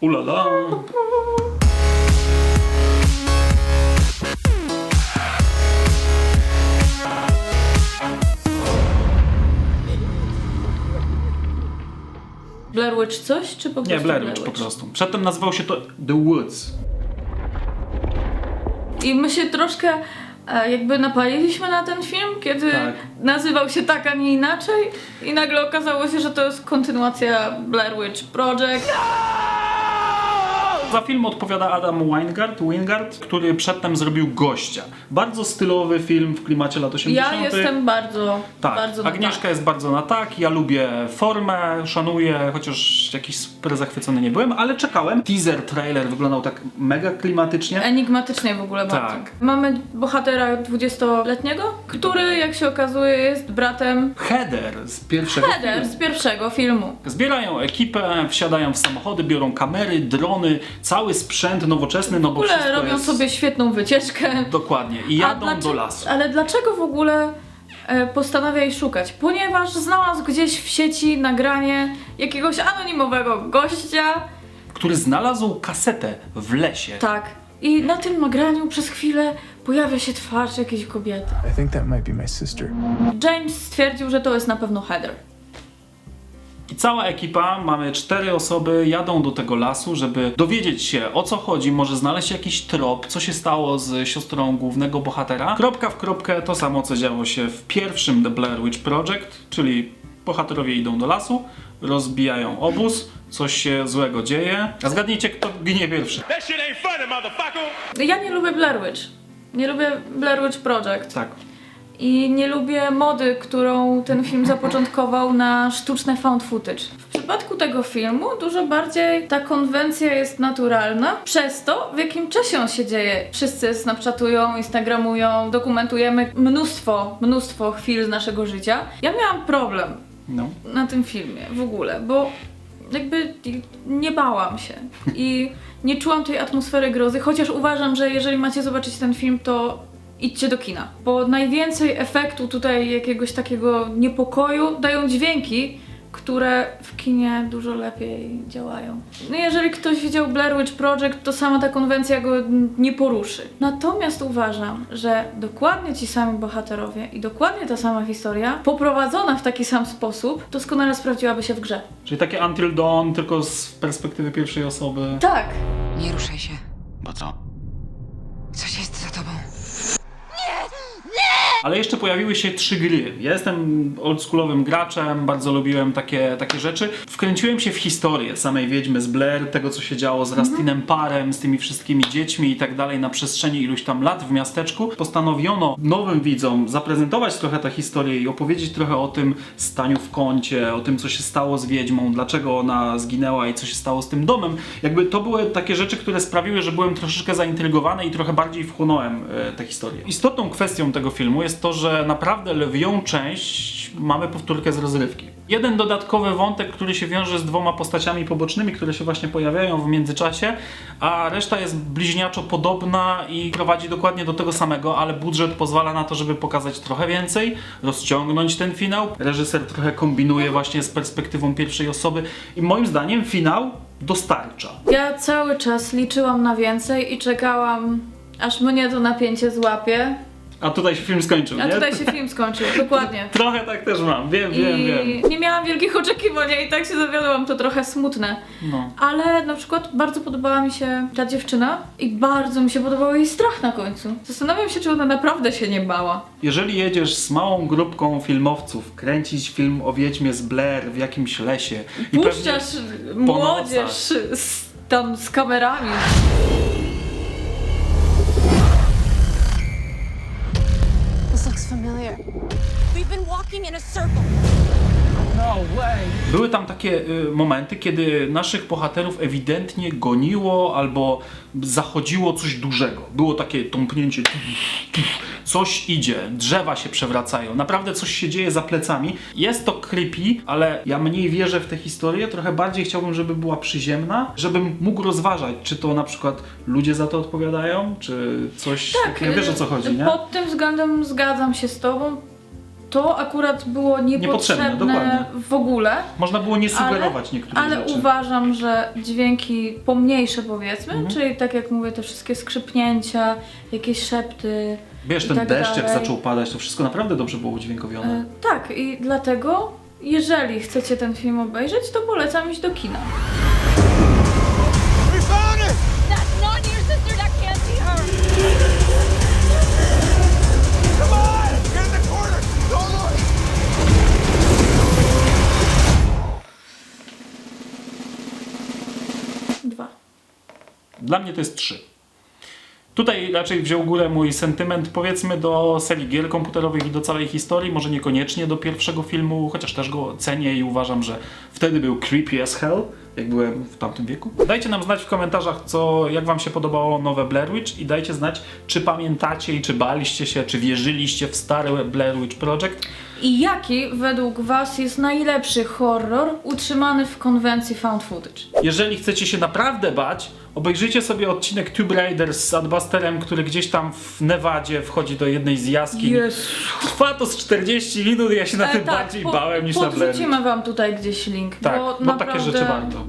Ulala. Blair Witch coś, czy po prostu Nie, Blair Witch po prostu. Przedtem nazywał się to The Woods. I my się troszkę e, jakby napaliliśmy na ten film, kiedy Tak. nazywał się tak, a nie inaczej i nagle okazało się, że to jest kontynuacja Blair Witch Project. Za film odpowiada Adam Weingart, Wingard, który przedtem zrobił Gościa. Bardzo stylowy film w klimacie lat 80. Ja jestem bardzo, Tak, bardzo Agnieszka tak. jest bardzo na tak, ja lubię formę, szanuję, chociaż jakiś super zachwycony nie byłem, ale czekałem. Teaser, trailer wyglądał tak mega klimatycznie. Enigmatycznie w ogóle Tak. bardzo. Mamy bohatera 20-letniego, który jak się okazuje jest bratem Header z pierwszego Heather filmu. z pierwszego filmu. Zbierają ekipę, wsiadają w samochody, biorą kamery, drony, cały sprzęt nowoczesny, no W bo ogóle wszystko robią jest... sobie świetną wycieczkę. Dokładnie. I jadą dlaczego- do lasu. Ale dlaczego w ogóle e, postanawia jej szukać? Ponieważ znalazł gdzieś w sieci nagranie jakiegoś anonimowego gościa. Który znalazł kasetę w lesie. Tak. I na tym nagraniu przez chwilę pojawia się twarz jakiejś kobiety. I think that might be my sister. James stwierdził, że to jest na pewno Heather. I cała ekipa, mamy cztery osoby, jadą do tego lasu, żeby dowiedzieć się o co chodzi, może znaleźć jakiś trop, co się stało z siostrą głównego bohatera. Kropka w kropkę to samo, co działo się w pierwszym The Blair Witch Project, czyli bohaterowie idą do lasu, rozbijają obóz, coś się złego dzieje. A zgadnijcie, kto ginie pierwszy. That shit ain't funny, motherfucker. Ja nie lubię Blair Witch. Nie lubię Blair Witch Project. Tak. I nie lubię mody, którą ten film zapoczątkował na sztuczne found footage. W przypadku tego filmu dużo bardziej ta konwencja jest naturalna przez to, w jakim czasie on się dzieje. Wszyscy snapchatują, instagramują, dokumentujemy mnóstwo, mnóstwo chwil z naszego życia. Ja miałam problem No. na tym filmie w ogóle, bo jakby nie bałam się i nie czułam tej atmosfery grozy, chociaż uważam, że jeżeli macie zobaczyć ten film, to idźcie do kina, bo najwięcej efektu tutaj jakiegoś takiego niepokoju dają dźwięki, które w kinie dużo lepiej działają. No jeżeli ktoś widział Blair Witch Project, to sama ta konwencja go nie poruszy. Natomiast uważam, że dokładnie ci sami bohaterowie i dokładnie ta sama historia, poprowadzona w taki sam sposób, doskonale sprawdziłaby się w grze. Czyli takie Until Dawn, tylko z perspektywy pierwszej osoby. Tak, Nie ruszaj się. Po co? Ale jeszcze pojawiły się trzy gry. Ja jestem oldschoolowym graczem, bardzo lubiłem takie, takie rzeczy. Wkręciłem się w historię samej Wiedźmy z Blair, tego co się działo z Rastinem Parem, z tymi wszystkimi dziećmi i tak dalej na przestrzeni iluś tam lat w miasteczku. Postanowiono nowym widzom zaprezentować trochę tę historię i opowiedzieć trochę o tym staniu w kącie, o tym co się stało z Wiedźmą, dlaczego ona zginęła i co się stało z tym domem. Jakby to były takie rzeczy, które sprawiły, że byłem troszeczkę zaintrygowany i trochę bardziej wchłonąłem e, tę historię. Istotną kwestią tego filmu jest to, że naprawdę lwią część mamy powtórkę z rozrywki. Jeden dodatkowy wątek, który się wiąże z dwoma postaciami pobocznymi, które się właśnie pojawiają w międzyczasie, a reszta jest bliźniaczo podobna i prowadzi dokładnie do tego samego, ale budżet pozwala na to, żeby pokazać trochę więcej, rozciągnąć ten finał. Reżyser trochę kombinuje właśnie z perspektywą pierwszej osoby i moim zdaniem finał dostarcza. ja cały czas liczyłam na więcej i czekałam, aż mnie to napięcie złapie. A tutaj się film skończył, A nie? tutaj się film skończył, dokładnie. Trochę tak też mam, wiem, wiem, wiem. I nie miałam wielkich oczekiwań i tak się zawiodłam, to trochę smutne. No. Ale na przykład bardzo podobała mi się ta dziewczyna i bardzo mi się podobał jej strach na końcu. Zastanawiam się, czy ona naprawdę się nie bała. Jeżeli jedziesz z małą grupką filmowców kręcić film o Wiedźmie z Blair w jakimś lesie i Puszczasz młodzież z, tam z kamerami. Były tam takie y, momenty, kiedy naszych bohaterów ewidentnie goniło albo zachodziło coś dużego. Było takie tąpnięcie, coś idzie, drzewa się przewracają, naprawdę coś się dzieje za plecami. Jest to creepy, ale ja mniej wierzę w tę historię, trochę bardziej chciałbym, żeby była przyziemna, żebym mógł rozważać, czy to na przykład ludzie za to odpowiadają, czy coś takiego. Wiesz o co chodzi, nie? Pod tym względem zgadzam się z tobą. To akurat było niepotrzebne, Niepotrzebne, w ogóle. Można było nie sugerować ale, niektórych ale rzeczy. uważam, że dźwięki pomniejsze powiedzmy, Mhm. czyli tak jak mówię, te wszystkie skrzypnięcia, jakieś szepty. Wiesz, ten tak deszcz jak dalej. zaczął padać, to wszystko naprawdę dobrze było udźwiękowione. E, tak, i dlatego, jeżeli chcecie ten film obejrzeć, to polecam iść do kina. Dla mnie to jest 3. Tutaj raczej wziął górę mój sentyment, powiedzmy, do serii gier komputerowych i do całej historii. Może niekoniecznie do pierwszego filmu, chociaż też go cenię i uważam, że wtedy był creepy as hell, jak byłem w tamtym wieku. Dajcie nam znać w komentarzach, co, jak wam się podobało nowe Blair Witch i dajcie znać, czy pamiętacie i czy baliście się, czy wierzyliście w stary Blair Witch Project. I jaki według Was jest najlepszy horror utrzymany w konwencji found footage? Jeżeli chcecie się naprawdę bać, obejrzyjcie sobie odcinek Tomb Raider z Adbusterem, który gdzieś tam w Nevadzie wchodzi do jednej z jaskiń. Trwa to z 40 minut ja się na E, tym tak, bardziej po- bałem niż na Blair. Podrzucimy Wam tutaj gdzieś link, Tak, bo bo naprawdę... takie rzeczy warto.